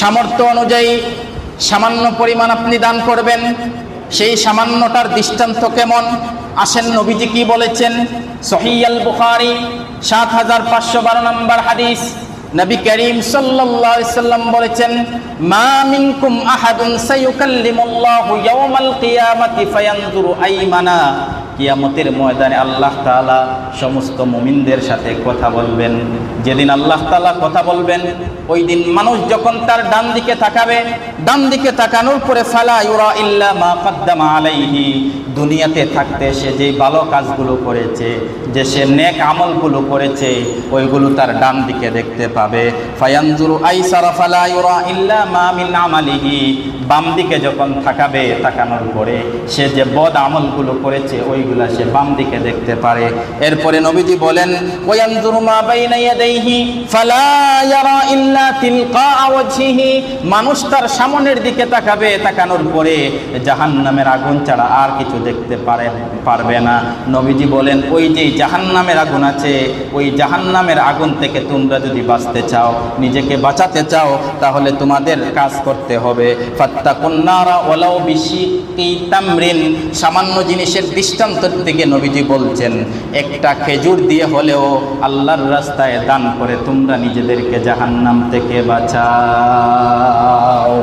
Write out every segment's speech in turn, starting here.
সামর্থ্য অনুযায়ী সামান্য পরিমাণ আপনি দান করবেন, সেই সামান্যটার দৃষ্টান্ত কেমন? আসেন নবীজি কি বলেছেন? সহিয়াল বুখারি, সাত হাজার পাঁচশো বারো নম্বর হাদিস। নবী করিম সাল্লাম বলেছেন, মা মিনকুম আহাদুন আইমানা। কিয়ামতের ময়দানে আল্লাহ তাআলা সমস্ত মুমিনদের সাথে কথা বলবেন। যেদিন আল্লাহ তালা কথা বলবেন, ওই দিন মানুষ যখন তার ডান দিকে তাকাবে, ডান দিকে তাকানোর পরে ইউরা মা আলাইহি, দুনিয়াতে থাকতে সে যে ভালো কাজগুলো করেছে, যে সে নেক আমলগুলো করেছে, ওইগুলো তার ডান দিকে দেখতে পাবে। ফায়ানজুরু আইসারা ফালা ইউরা মা বাম দিকে যখন থাকাবে তাকানোর পরে সে যে বদ আমলগুলো করেছে ওইগুলা সে বাম দিকে দেখতে পারে। এরপরে নবীজি বলেন মানুষ তার সামনের দিকে তাকাবে, তাকানোর পরে জাহান্নামের আগুন ছাড়া আর কিছু দেখতে পারে, পারবে না। নবীজি বলেন, ওই যে জাহান্নামের আগুন আছে, ওই জাহান্নামের আগুন থেকে তোমরা যদি বাঁচতে চাও, নিজেকে বাঁচাতে চাও, তাহলে তোমাদের কাজ করতে হবে। ফাত্তাকুন্নারা ওলাও বিশিকি তামরিন, সামান্য জিনিসের দৃষ্টান্তর থেকে নবীজি বলছেন, একটা খেজুর দিয়ে হলেও আল্লাহর রাস্তায় দান করে তোমরা নিজেদেরকে জাহান্নাম থেকে বাঁচাও।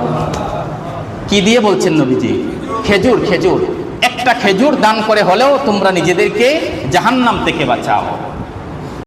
কি দিয়ে বলছেন নবীজি? খেজুর খেজুর। একটা খেজুর দান করে হলেও তোমরা নিজেদেরকে জাহান্নাম থেকে বাঁচাও।